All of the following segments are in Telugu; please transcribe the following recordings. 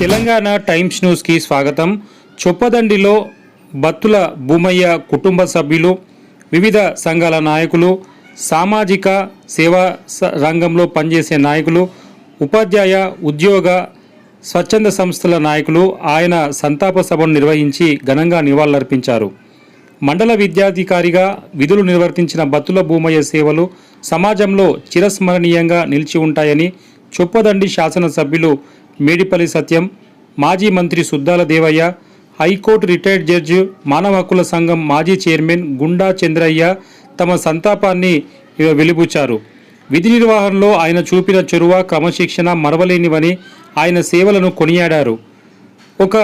తెలంగాణ టైమ్స్ న్యూస్కి స్వాగతం. చొప్పదండిలో బత్తుల భూమయ్య కుటుంబ సభ్యులు వివిధ సంఘాల నాయకులు సామాజిక సేవా రంగంలో పనిచేసే నాయకులు ఉపాధ్యాయ ఉద్యోగ స్వచ్ఛంద సంస్థల నాయకులు ఆయన సంతాప సభను నిర్వహించి ఘనంగా నివాళులర్పించారు. మండల విద్యాధికారిగా విధులు నిర్వర్తించిన బత్తుల భూమయ్య సేవలు సమాజంలో చిరస్మరణీయంగా నిలిచి ఉంటాయని చొప్పదండి శాసనసభ్యులు మేడిపల్లి సత్యం మాజీ మంత్రి Suddala Devaiah high court retired judge మానవ హక్కుల సంఘం మాజీ చైర్మన్ గుండా చంద్రయ్య తమ సంతాపాన్ని వెలిబుచ్చారు. విధి నిర్వహణలో ఆయన చూపిన చొరువ క్రమశిక్షణ మరవలేనివని ఆయన సేవలను కొనియాడారు. ఒక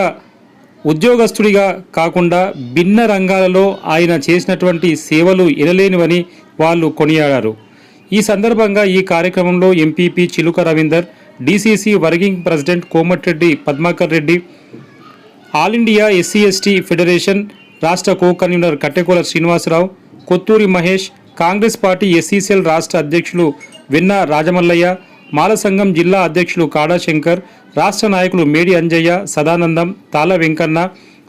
ఉద్యోగస్తుడిగా కాకుండా భిన్న రంగాలలో ఆయన చేసినటువంటి సేవలు ఎనలేనివని వాళ్ళు కొనియాడారు. ఈ సందర్భంగా ఈ కార్యక్రమంలో MPP Chiluka Ravinder DCC working president Komatireddy Padmakar Reddy all India SC ST federation రాష్ట్ర co convener Kattekola Srinivasarao Kothuri Mahesh Congress party SCCL రాష్ట్ర అధ్యక్షులు వెన్న రాజమల్లయ్య మాల సంఘం జిల్లా అధ్యక్షులు కాడా శంకర్ రాష్ట్ర నాయకులు మేడి అంజయ్య సదానందం తాళ వెంకన్న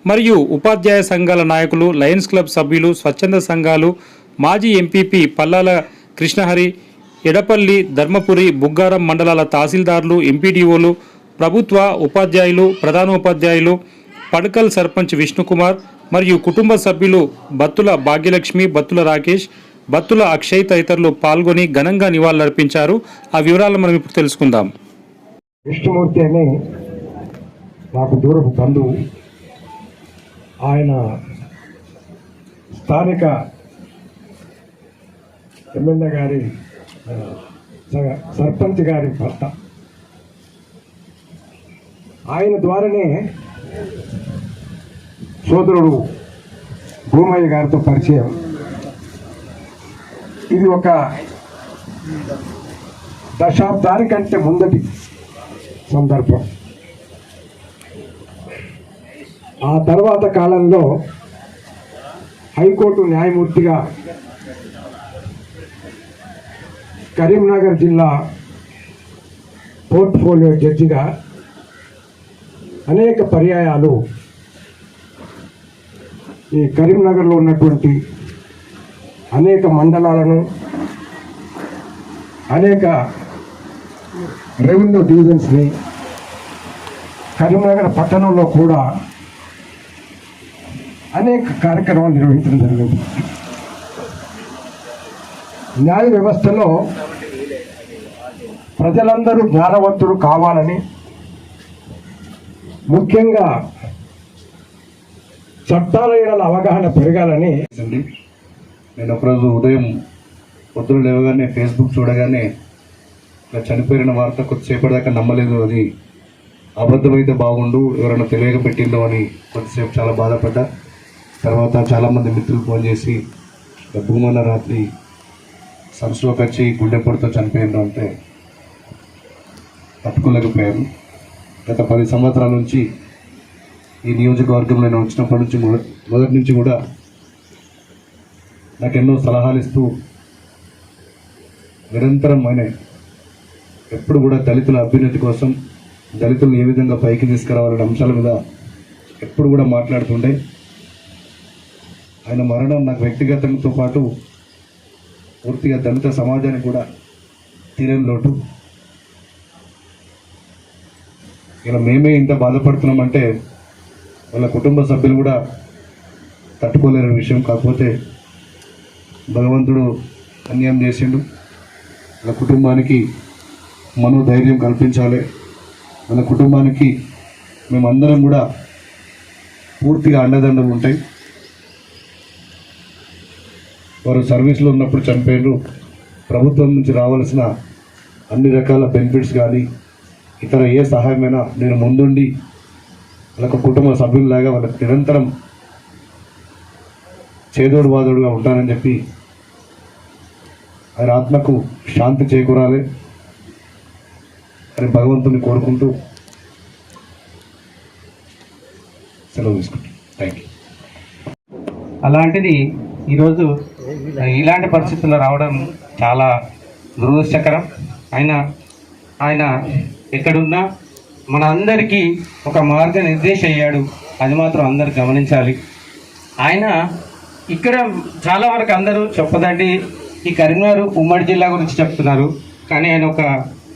మరియు ఉపాధ్యాయ సంఘాల నాయకులు లయన్స్ క్లబ్ సభ్యులు స్వచ్ఛంద సంఘాలు మాజీ ఎంపీపీ పల్లాల కృష్ణహరి ఎడపల్లి ధర్మపురి బుగ్గారం మండలాల తహసీల్దార్లు ఎంపీడీఓలు ప్రభుత్వ ఉపాధ్యాయులు ప్రధానోపాధ్యాయులు పడకల్ సర్పంచ్ విష్ణుకుమార్ మరియు కుటుంబ సభ్యులు బత్తుల భాగ్యలక్ష్మి బత్తుల రాకేష్ బత్తుల అక్షయ్ తదితరులు పాల్గొని ఘనంగా నివాళులర్పించారు. ఆ వివరాలు మనం ఇప్పుడు తెలుసుకుందాం. విష్ణుమూర్తి అని నాకు దూరపు బంధువు. ఆయన స్థానిక ఎమ్మెల్యే గారి సర్పంచ్ గారి భర్త. ఆయన ద్వారానే సోదరుడు భూమయ్య గారితో పరిచయం. ఇది ఒక దశాబ్దానికంటే ముందటి సందర్భం. ఆ తర్వాత కాలంలో హైకోర్టు న్యాయమూర్తిగా కరీంనగర్ జిల్లా పోర్ట్ఫోలియో జడ్జిగా అనేక పర్యాయాలు ఈ కరీంనగర్లో ఉన్నటువంటి అనేక మండలాలను అనేక రెవెన్యూ డివిజన్స్ని కరీంనగర్ పట్టణంలో కూడా అనేక కార్యక్రమాలు నిర్వహించడం జరిగింది. న్యాయ వ్యవస్థలో ప్రజలందరూ జ్ఞానవంతులు కావాలని ముఖ్యంగా చట్టాల అవగాహన పెరగాలని నేను ఒకరోజు ఉదయం పొద్దున లేవగానే ఫేస్బుక్ చూడగానే ఇలా చనిపోయిన వార్త కొద్దిసేపటి దాకా నమ్మలేదు. అది అబద్ధమైతే బాగుండు ఎవరైనా తెలియక పెట్టిందో అని కొద్దిసేపు చాలా బాధపడ్డా. తర్వాత చాలామంది మిత్రులు ఫోన్ చేసి భూమన్న రాత్రి సంస్థలోకి వచ్చి గుండె పొడితో అంటే తట్టుకోలేకపోయాను గత పది సంవత్సరాల నుంచి ఈ నియోజకవర్గంలో నేను వచ్చినప్పటి నుంచి మొదటి నుంచి కూడా నాకు ఎన్నో సలహాలు ఇస్తూ నిరంతరం ఆయన ఎప్పుడు కూడా దళితుల అభ్యున్నతి కోసం దళితులను ఏ విధంగా పైకి తీసుకురావాలనే అంశాల మీద ఎప్పుడు కూడా మాట్లాడుతుండే. ఆయన మరణం నాకు వ్యక్తిగతంతో పాటు పూర్తిగా దళిత సమాజానికి కూడా తీరని లోటు. ఇలా మేమే ఇంత బాధపడుతున్నామంటే వాళ్ళ కుటుంబ సభ్యులు కూడా తట్టుకోలేని విషయం. కాకపోతే భగవంతుడు అన్యాయం చేసిండు. వాళ్ళ కుటుంబానికి మనోధైర్యం కల్పించాలి. వాళ్ళ కుటుంబానికి మేమందరం కూడా పూర్తిగా అండదండలు ఉంటాయి. వారు సర్వీస్లో ఉన్నప్పుడు చనిపోయారు ప్రభుత్వం నుంచి రావాల్సిన అన్ని రకాల బెనిఫిట్స్ కానీ ఇతర ఏ సహాయమైనా నేను ముందుండి వాళ్ళకు కుటుంబ సభ్యుల్లాగా వాళ్ళకి నిరంతరం చేదోడు వాదోడుగా ఉంటానని చెప్పి ఆయన ఆత్మకు శాంతి చేకూరాలి. అని భగవంతుని కోరుకుంటూ సెలవు తీసుకుంటాను థ్యాంక్ యూ అలాంటిది ఈరోజు ఇలాంటి పరిస్థితుల్లో రావడం చాలా దురదృష్టకరం. ఆయన ఆయన ఎక్కడున్నా మన అందరికీ ఒక మార్గనిర్దేశం అయ్యాడు అది మాత్రం అందరు గమనించాలి. ఆయన ఇక్కడ చాలా వరకు అందరూ చెప్పదండి ఈ కరీంనగర్ ఉమ్మడి జిల్లా గురించి చెప్తున్నారు. కానీ ఆయన ఒక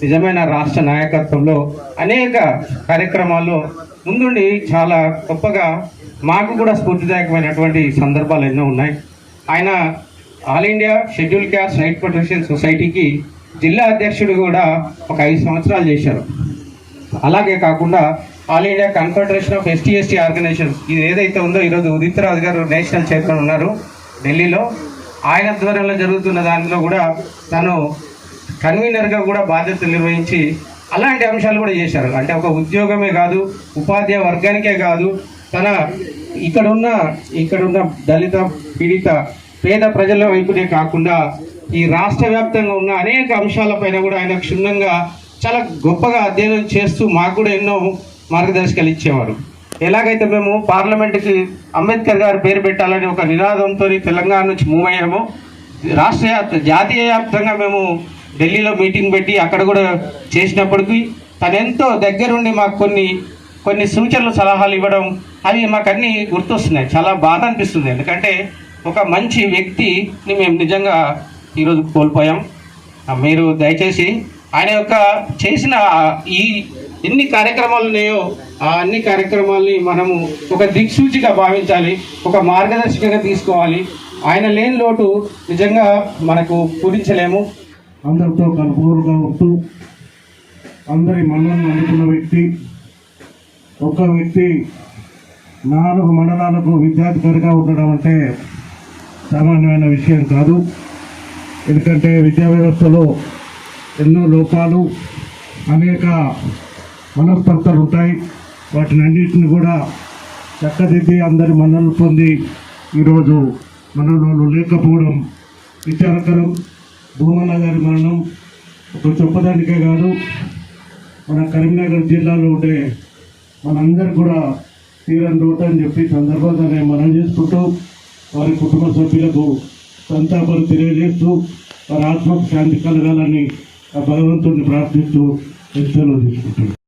నిజమైన రాష్ట్ర నాయకత్వంలో అనేక కార్యక్రమాల్లో ముందుండి చాలా గొప్పగా మాకు కూడా స్ఫూర్తిదాయకమైనటువంటి సందర్భాలు ఎన్నో ఉన్నాయి. ఆయన all India scheduled caste night protection సొసైటీకి జిల్లా అధ్యక్షుడు కూడా ఒక ఐదు సంవత్సరాలు చేశారు. అలాగే కాకుండా all India confederation of ST ST organisation ఇది ఏదైతే ఉందో ఈరోజు ఉదిత్ రాజు గారు నేషనల్ చైర్మన్ ఉన్నారు ఢిల్లీలో. ఆయన ఆధ్వర్యంలో జరుగుతున్న దానిలో కూడా తను కన్వీనర్గా కూడా బాధ్యతలు నిర్వహించి అలాంటి అంశాలు కూడా చేశారు. అంటే ఒక ఉద్యోగమే కాదు ఉపాధ్యాయ వర్గానికే కాదు తన ఇక్కడున్న ఇక్కడున్న దళిత పీడిత పేద ప్రజల వైపునే కాకుండా ఈ రాష్ట్ర వ్యాప్తంగా ఉన్న అనేక అంశాలపైన కూడా ఆయన క్షుణ్ణంగా చాలా గొప్పగా అధ్యయనం చేస్తూ మాకు కూడా ఎన్నో మార్గదర్శకాలు ఇచ్చేవారు. ఎలాగైతే మేము పార్లమెంట్కి అంబేద్కర్ గారు పేరు పెట్టాలని ఒక నినాదంతో తెలంగాణ నుంచి మూవ్ అయ్యాము రాష్ట్ర జాతీయ వ్యాప్తంగా మేము ఢిల్లీలో మీటింగ్ పెట్టి అక్కడ కూడా చేసినప్పటికీ తనెంతో దగ్గరుండి మాకు కొన్ని కొన్ని సూచనలు సలహాలు ఇవ్వడం అవి మాకు గుర్తొస్తున్నాయి. చాలా బాధ అనిపిస్తుంది. ఎందుకంటే ఒక మంచి వ్యక్తిని మేము నిజంగా ఈరోజు కోల్పోయాం. మీరు దయచేసి ఆయన యొక్క చేసిన ఈ ఎన్ని కార్యక్రమాలు ఉన్నాయో ఆ అన్ని కార్యక్రమాల్ని మనము ఒక దిక్సూచిగా భావించాలి. ఒక మార్గదర్శకంగా తీసుకోవాలి. ఆయన లేని లోటు నిజంగా మనకు పూరించలేము. అందరితో కనుపూరుగా ఉంటూ అందరి మన్నలను అందుకున్న వ్యక్తి ఒక వ్యక్తి నాలుగు మండలాలకు విద్యాధికారిగా ఉండడం అంటే సామాన్యమైన విషయం కాదు. ఎందుకంటే విద్యా వ్యవస్థలో ఎన్నో లోపాలు అనేక మనస్పర్ధలు ఉంటాయి. వాటిని అన్నింటిని కూడా చక్కదిద్ది అందరి మన్నలు పొంది ఈరోజు మనలో లేకపోవడం విచారకరం. భూమన్న గారి మరణం ఒక చొప్పదానికే కాదు. మన కరీంనగర్ జిల్లాలో ఉండే మనందరు కూడా తీరని రూట్ అని చెప్పి సందర్భంగా నేను మనం చేసుకుంటూ వారి కుటుంబ సభ్యులకు సంతాపాలు తెలియజేస్తూ వారి ఆత్మకు శాంతి కలగాలని ఆ భగవంతుడిని ప్రార్థిస్తూ సెలవు తీసుకుంటున్నాను